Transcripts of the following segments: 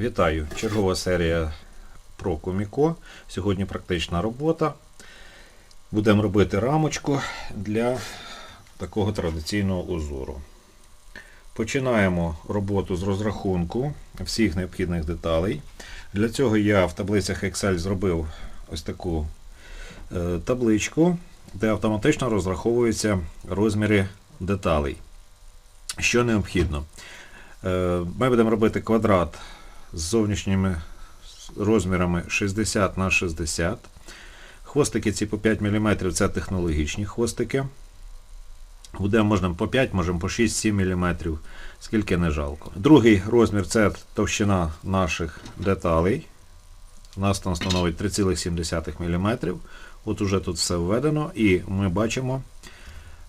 Вітаю! Чергова серія про Коміко. Сьогодні практична робота. Будемо робити рамочку для такого традиційного узору. Починаємо роботу з розрахунку всіх необхідних деталей. Для цього я в таблицях Excel зробив ось таку е, табличку, де автоматично розраховуються розміри деталей. Що необхідно? Е, Ми будемо робити квадрат з зовнішніми розмірами 60 на 60. Хвостики ці по 5 мм це технологічні хвостики. Буде можна по 5, можемо по 6-7 мм, скільки не жалко. Другий розмір це товщина наших деталей. У нас там становить 3,7 мм. От уже тут все введено, і ми бачимо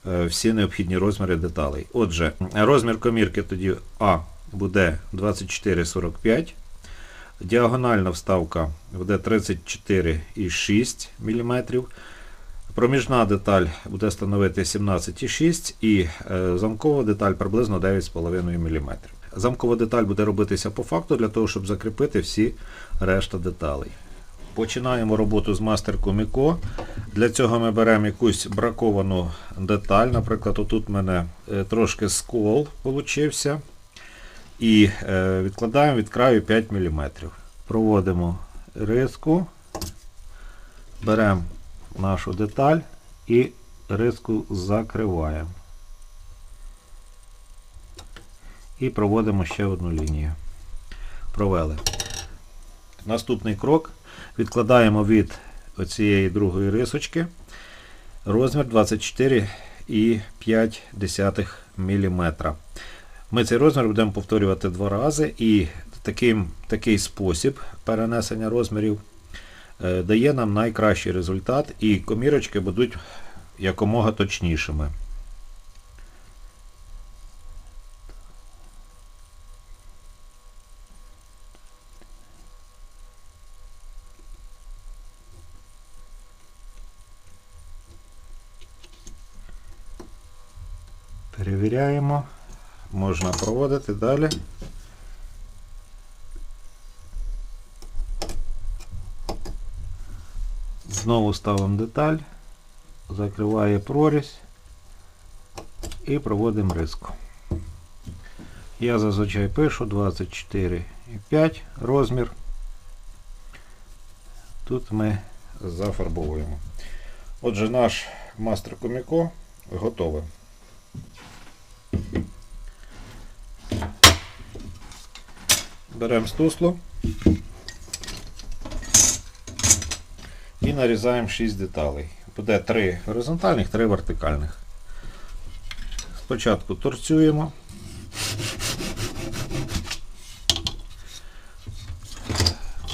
е, всі необхідні розміри деталей. Отже, розмір комірки тоді А буде 24,45. Діагональна вставка буде 34,6 мм. Проміжна деталь буде становити 17,6 і е, замкова деталь приблизно 9,5 мм. Замкова деталь буде робитися по факту для того, щоб закріпити всі решта деталей. Починаємо роботу з мастер Коміко. Для цього ми беремо якусь браковану деталь. Наприклад, отут в мене е, трошки скол получився. І е, відкладаємо від краю 5 мм. Проводимо риску, беремо нашу деталь і риску закриваємо. І проводимо ще одну лінію. Провели. Наступний крок. Відкладаємо від оцієї другої рисочки розмір 24,5 мм. Ми цей розмір будемо повторювати два рази, і таким, такий спосіб перенесення розмірів е, дає нам найкращий результат, і комірочки будуть якомога точнішими. Перевіряємо. Можна проводити далі. Знову ставимо деталь, закриває прорізь і проводимо риску. Я зазвичай пишу 24,5 розмір. Тут ми зафарбовуємо. Отже, наш мастер коміко готовий. Беремо стусло і нарізаємо 6 деталей. Буде 3 горизонтальних, 3 вертикальних. Спочатку торцюємо.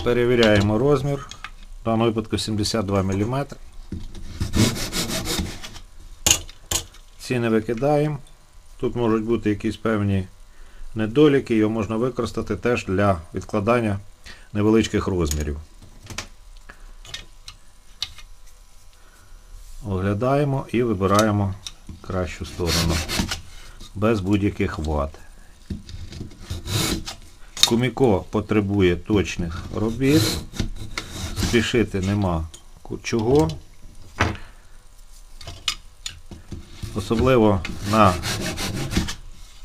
Перевіряємо розмір. В даному випадку 72 мм. Ці не викидаємо. Тут можуть бути якісь певні недоліки, його можна використати теж для відкладання невеличких розмірів. Оглядаємо і вибираємо кращу сторону без будь-яких вад. Куміко потребує точних робіт, спішити нема чого. Особливо на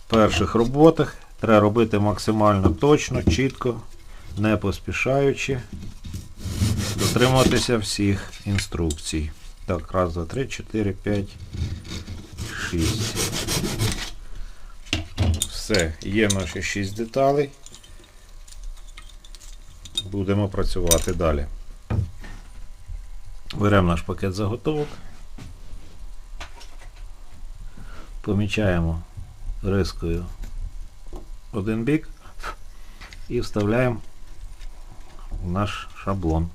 перших роботах треба робити максимально точно, чітко, не поспішаючи, дотримуватися всіх інструкцій. Так, раз, два, три, чотири, п'ять, шість. Все, є наші шість деталей. Будемо працювати далі. Беремо наш пакет заготовок. Помічаємо рискою один бік і вставляємо в наш шаблон.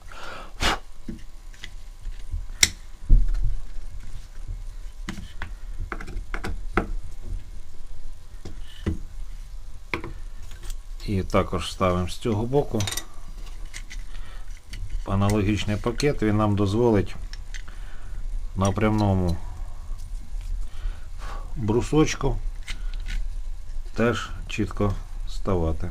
І також ставимо з цього боку аналогічний пакет, він нам дозволить на прямному брусочку теж чітко ставати.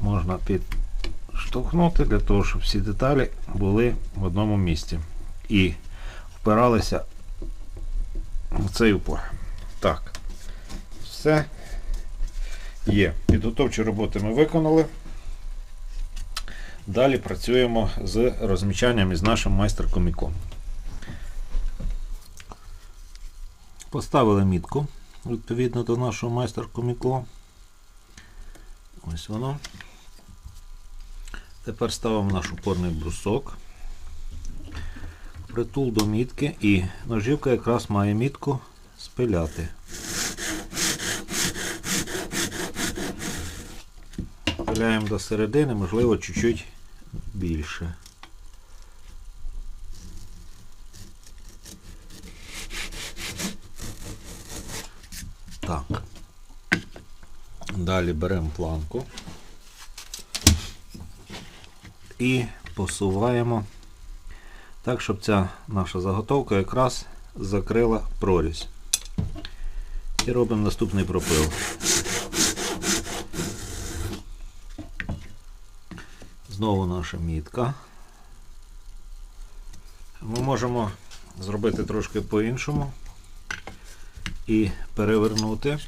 Можна підштовхнути для того, щоб всі деталі були в одному місці і впиралися в цей упор. Так, все є. Підготовчі роботи ми виконали. Далі працюємо з розмічанням із нашим майстер-коміком. Поставили мітку відповідно до нашого майстер-коміко. Ось воно. Тепер ставимо наш упорний брусок. Притул до мітки і ножівка якраз має мітку спиляти. Пиляємо до середини, можливо, чуть-чуть більше. Так. Далі беремо планку і посуваємо так, щоб ця наша заготовка якраз закрила прорізь. І робимо наступний пропил. Знову наша мітка. Ми можемо зробити трошки по-іншому і перевернути,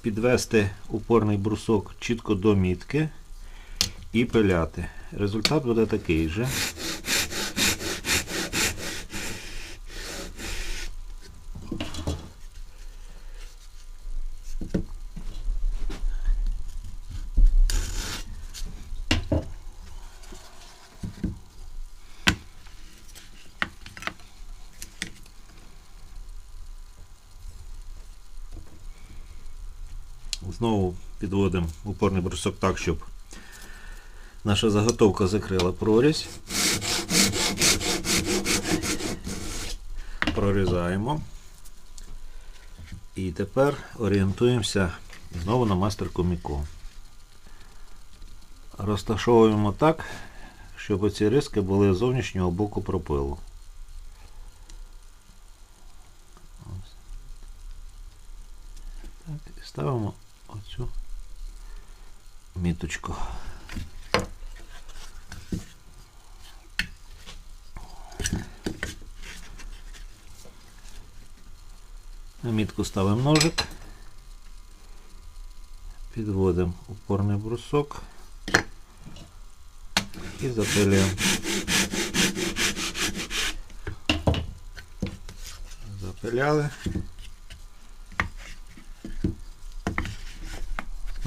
підвести упорний брусок чітко до мітки і пиляти. Результат буде такий же. Знову підводимо упорний брусок так, щоб наша заготовка закрила прорізь. Прорізаємо. І тепер орієнтуємося знову на мастер коміку. Розташовуємо так, щоб оці риски були з зовнішнього боку пропилу. Ставимо оцю міточку. На мітку ставимо ножик, підводимо упорний брусок і запилюємо. Запиляли.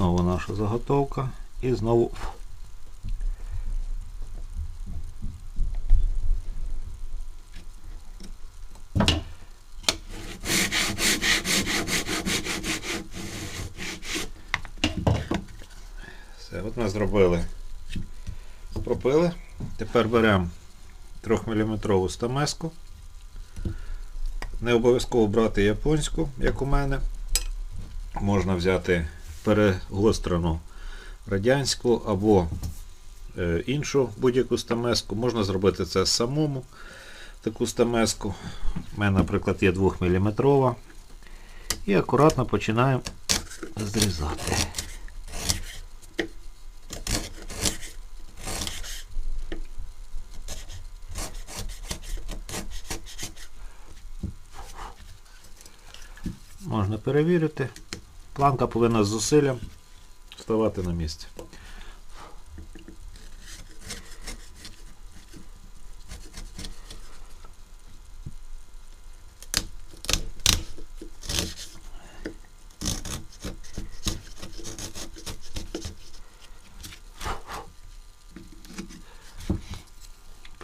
Знову наша заготовка і знову Все, от ми зробили. Пропили. Тепер беремо 3-мм стамеску. Не обов'язково брати японську, як у мене. Можна взяти перегострену радянську або е, іншу будь-яку стамеску. Можна зробити це самому, таку стамеску. У мене, наприклад, є 2-мм. І акуратно починаємо зрізати. Можна перевірити. Планка повинна з зусиллям вставати на місці.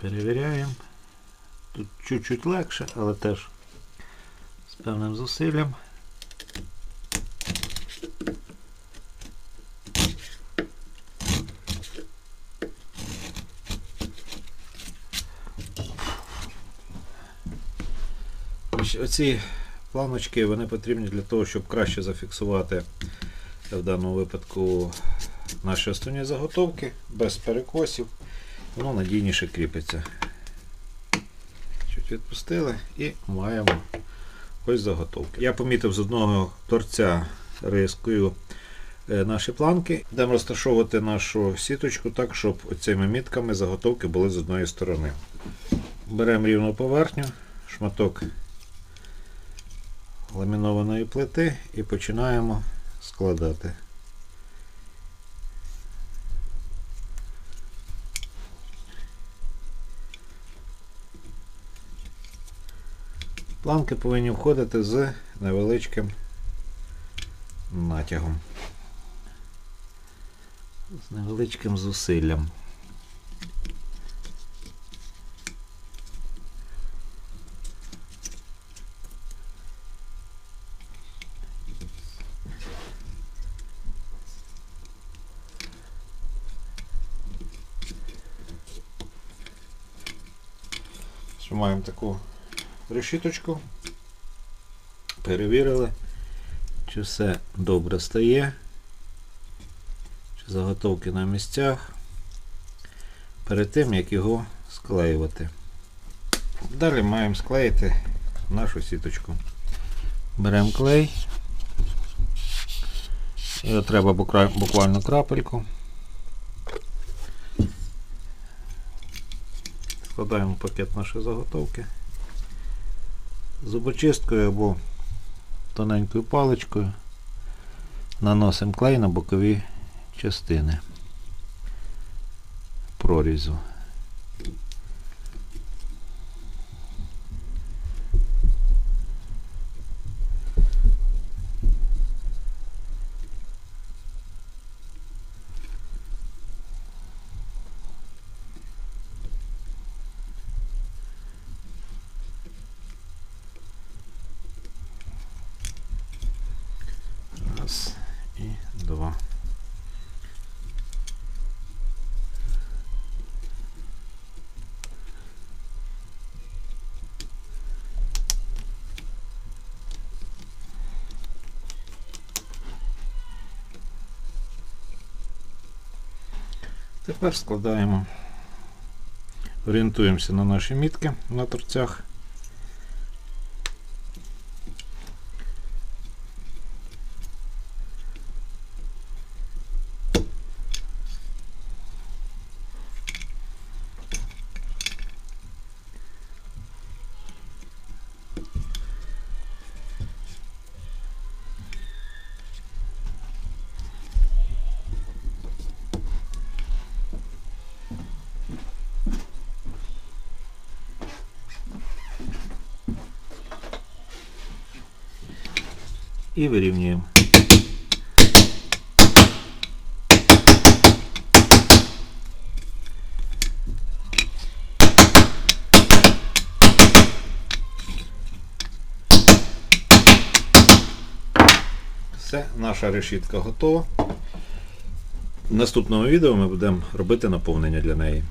Перевіряємо. Тут чуть-чуть легше, але теж з певним зусиллям. Оці планочки вони потрібні для того, щоб краще зафіксувати в даному випадку наші основні заготовки без перекосів. Воно надійніше кріпиться. Чуть відпустили і маємо ось заготовки. Я помітив з одного торця рискою е, наші планки. Будемо розташовувати нашу сіточку так, щоб цими мітками заготовки були з одної сторони. Беремо рівну поверхню, шматок ламінованої плити і починаємо складати. Планки повинні входити з невеличким натягом. З невеличким зусиллям. Маємо таку решіточку. Перевірили, чи все добре стає, чи заготовки на місцях перед тим, як його склеювати. Далі маємо склеїти нашу сіточку. Беремо клей. Треба буквально крапельку. Складаємо пакет нашої заготовки зубочисткою або тоненькою паличкою наносимо клей на бокові частини прорізу. Раз і два. Тепер складаємо, орієнтуємося на наші мітки на торцях. І вирівнюємо. Все, наша решітка готова. В наступному відео ми будемо робити наповнення для неї.